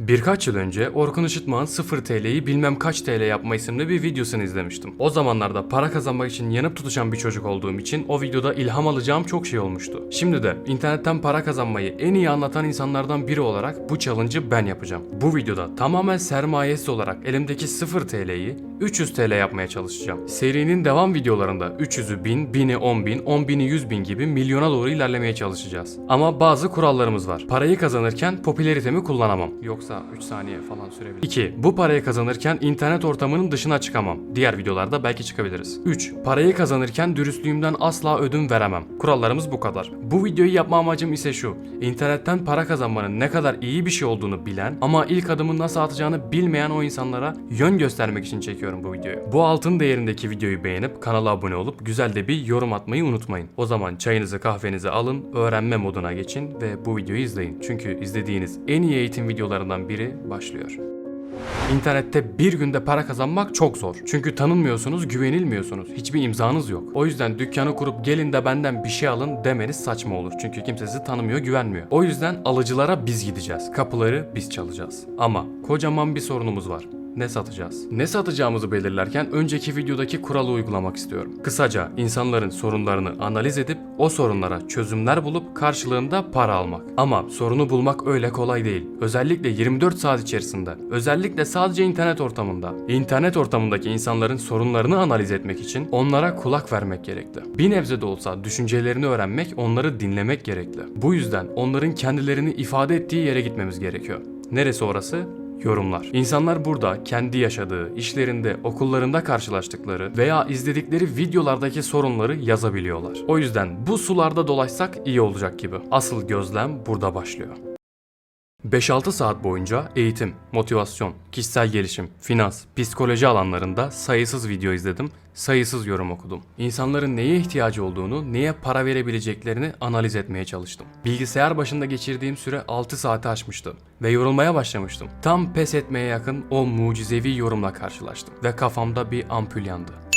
Birkaç yıl önce Orkun Işıtmak'ın 0 TL'yi bilmem kaç TL yapma isimli bir videosunu izlemiştim. O zamanlarda para kazanmak için yanıp tutuşan bir çocuk olduğum için o videoda ilham alacağım çok şey olmuştu. Şimdi de internetten para kazanmayı en iyi anlatan insanlardan biri olarak bu challenge'ı ben yapacağım. Bu videoda tamamen sermayesiz olarak elimdeki 0 TL'yi 300 TL yapmaya çalışacağım. Serinin devam videolarında 300'ü 1000, 1000'i 10.000, 10.000'i 100.000 gibi milyona doğru ilerlemeye çalışacağız. Ama bazı kurallarımız var. Parayı kazanırken popülaritemi kullanamam. Yoksa 3 saniye falan sürebilir. 2. Bu parayı kazanırken internet ortamının dışına çıkamam. Diğer videolarda belki çıkabiliriz. 3. Parayı kazanırken dürüstlüğümden asla ödün veremem. Kurallarımız bu kadar. Bu videoyu yapma amacım ise şu. İnternetten para kazanmanın ne kadar iyi bir şey olduğunu bilen ama ilk adımı nasıl atacağını bilmeyen o insanlara yön göstermek için çekiyorum bu videoyu. Bu altın değerindeki videoyu beğenip kanala abone olup güzel de bir yorum atmayı unutmayın. O zaman çayınızı kahvenizi alın, öğrenme moduna geçin ve bu videoyu izleyin. Çünkü izlediğiniz en iyi eğitim videolarından biri başlıyor. İnternette bir günde para kazanmak çok zor. Çünkü tanınmıyorsunuz, güvenilmiyorsunuz. Hiçbir imzanız yok. O yüzden dükkanı kurup gelin de benden bir şey alın demeniz saçma olur. Çünkü kimse sizi tanımıyor, güvenmiyor. O yüzden alıcılara biz gideceğiz. Kapıları biz çalacağız. Ama kocaman bir sorunumuz var. Ne satacağız? Ne satacağımızı belirlerken önceki videodaki kuralı uygulamak istiyorum. Kısaca insanların sorunlarını analiz edip o sorunlara çözümler bulup karşılığında para almak. Ama sorunu bulmak öyle kolay değil. Özellikle 24 saat içerisinde, özellikle sadece internet ortamında. İnternet ortamındaki insanların sorunlarını analiz etmek için onlara kulak vermek gerekli. Bir nebze de olsa düşüncelerini öğrenmek, onları dinlemek gerekli. Bu yüzden onların kendilerini ifade ettiği yere gitmemiz gerekiyor. Neresi orası? Yorumlar. İnsanlar burada kendi yaşadığı, işlerinde, okullarında karşılaştıkları veya izledikleri videolardaki sorunları yazabiliyorlar. O yüzden bu sularda dolaşsak iyi olacak gibi. Asıl gözlem burada başlıyor. 5-6 saat boyunca eğitim, motivasyon, kişisel gelişim, finans, psikoloji alanlarında sayısız video izledim, sayısız yorum okudum. İnsanların neye ihtiyacı olduğunu, neye para verebileceklerini analiz etmeye çalıştım. Bilgisayar başında geçirdiğim süre 6 saati aşmıştı ve yorulmaya başlamıştım. Tam pes etmeye yakın o mucizevi yorumla karşılaştım ve kafamda bir ampul yandı.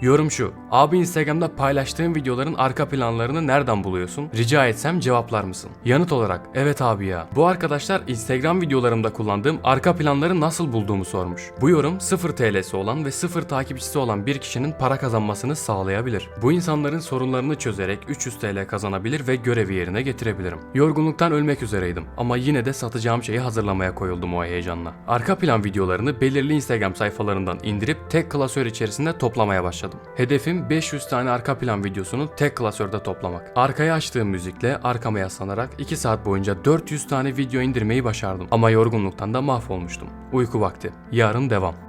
Yorum şu. Abi Instagram'da paylaştığım videoların arka planlarını nereden buluyorsun? Rica etsem cevaplar mısın? Yanıt olarak evet abi ya. Bu arkadaşlar Instagram videolarımda kullandığım arka planları nasıl bulduğumu sormuş. Bu yorum 0 TL'si olan ve 0 takipçisi olan bir kişinin para kazanmasını sağlayabilir. Bu insanların sorunlarını çözerek 300 TL kazanabilir ve görevi yerine getirebilirim. Yorgunluktan ölmek üzereydim ama yine de satacağım şeyi hazırlamaya koyuldum o heyecanla. Arka plan videolarını belirli Instagram sayfalarından indirip tek klasör içerisinde toplamaya başladım. Hedefim 500 tane arka plan videosunu tek klasörde toplamak. Arkaya açtığım müzikle arkama yaslanarak 2 saat boyunca 400 tane video indirmeyi başardım. Ama yorgunluktan da mahvolmuştum. Uyku vakti. Yarın devam.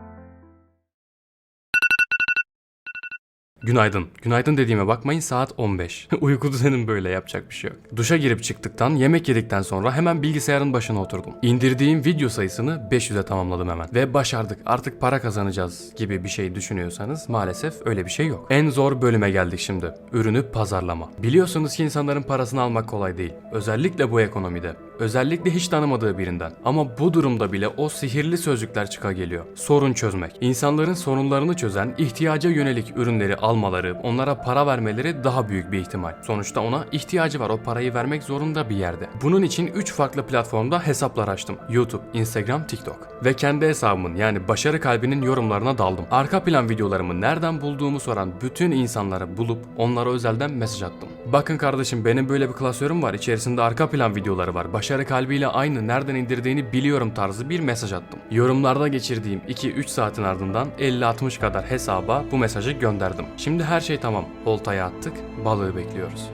Günaydın. Günaydın dediğime bakmayın saat 15. Uyku düzenim böyle yapacak bir şey yok. Duşa girip çıktıktan yemek yedikten sonra hemen bilgisayarın başına oturdum. İndirdiğim video sayısını 500'e tamamladım hemen. Ve başardık artık para kazanacağız gibi bir şey düşünüyorsanız maalesef öyle bir şey yok. En zor bölüme geldik şimdi. Ürünü pazarlama. Biliyorsunuz ki insanların parasını almak kolay değil. Özellikle bu ekonomide. Özellikle hiç tanımadığı birinden. Ama bu durumda bile o sihirli sözcükler çıka geliyor. Sorun çözmek. İnsanların sorunlarını çözen, ihtiyaca yönelik ürünleri almaları, onlara para vermeleri daha büyük bir ihtimal. Sonuçta ona ihtiyacı var. O parayı vermek zorunda bir yerde. Bunun için 3 farklı platformda hesaplar açtım. YouTube, Instagram, TikTok. Ve kendi hesabımın yani başarı kalbinin yorumlarına daldım. Arka plan videolarımı nereden bulduğumu soran bütün insanlara bulup onlara özelden mesaj attım. Bakın kardeşim benim böyle bir klasörüm var. İçerisinde arka plan videoları var. Başarı kalbiyle aynı nereden indirdiğini biliyorum tarzı bir mesaj attım. Yorumlarda geçirdiğim 2-3 saatin ardından 50-60 kadar hesaba bu mesajı gönderdim. Şimdi her şey tamam. Oltaya attık, balığı bekliyoruz.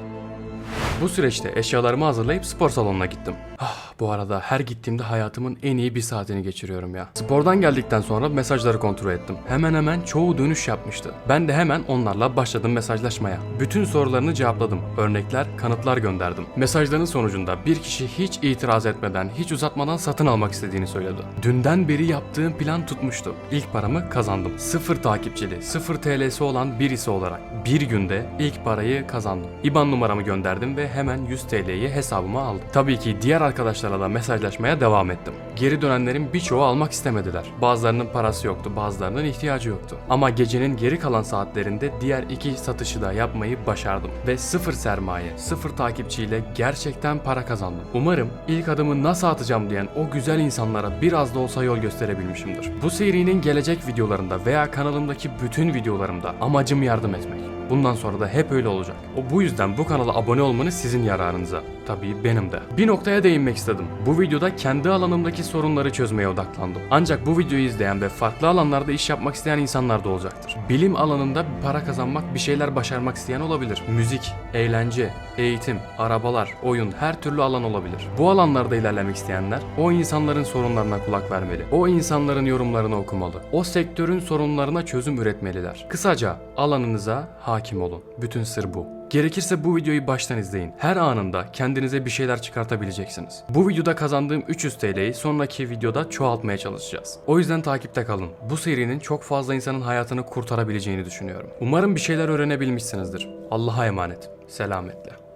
Bu süreçte eşyalarımı hazırlayıp spor salonuna gittim. Ah, bu arada her gittiğimde hayatımın en iyi bir saatini geçiriyorum ya. Spordan geldikten sonra mesajları kontrol ettim. Hemen hemen çoğu dönüş yapmıştı. Ben de hemen onlarla başladım mesajlaşmaya. Bütün sorularını cevapladım. Örnekler, kanıtlar gönderdim. Mesajların sonucunda bir kişi hiç itiraz etmeden, hiç uzatmadan satın almak istediğini söyledi. Dünden beri yaptığım plan tutmuştu. İlk paramı kazandım. Sıfır takipçili, sıfır TL'si olan birisi olarak bir günde ilk parayı kazandım. IBAN numaramı gönderdim ve hemen 100 TL'yi hesabıma aldım. Tabii ki diğer arkadaşlarla da mesajlaşmaya devam ettim. Geri dönenlerin birçoğu almak istemediler. Bazılarının parası yoktu, bazılarının ihtiyacı yoktu. Ama gecenin geri kalan saatlerinde diğer iki satışı da yapmayı başardım. Ve sıfır sermaye, sıfır takipçiyle gerçekten para kazandım. Umarım ilk adımı nasıl atacağım diyen o güzel insanlara biraz da olsa yol gösterebilmişimdir. Bu serinin gelecek videolarında veya kanalımdaki bütün videolarımda amacım yardım etmek. Bundan sonra da hep öyle olacak. O bu yüzden bu kanala abone olmanız sizin yararınıza. Tabii benim de. Bir noktaya değinmek istedim. Bu videoda kendi alanımdaki sorunları çözmeye odaklandım. Ancak bu videoyu izleyen ve farklı alanlarda iş yapmak isteyen insanlar da olacaktır. Bilim alanında para kazanmak, bir şeyler başarmak isteyen olabilir. Müzik, eğlence, eğitim, arabalar, oyun her türlü alan olabilir. Bu alanlarda ilerlemek isteyenler o insanların sorunlarına kulak vermeli. O insanların yorumlarını okumalı. O sektörün sorunlarına çözüm üretmeliler. Kısaca alanınıza hakim olun. Bütün sır bu. Gerekirse bu videoyu baştan izleyin. Her anında kendinize bir şeyler çıkartabileceksiniz. Bu videoda kazandığım 300 TL'yi sonraki videoda çoğaltmaya çalışacağız. O yüzden takipte kalın. Bu serinin çok fazla insanın hayatını kurtarabileceğini düşünüyorum. Umarım bir şeyler öğrenebilmişsinizdir. Allah'a emanet. Selametle.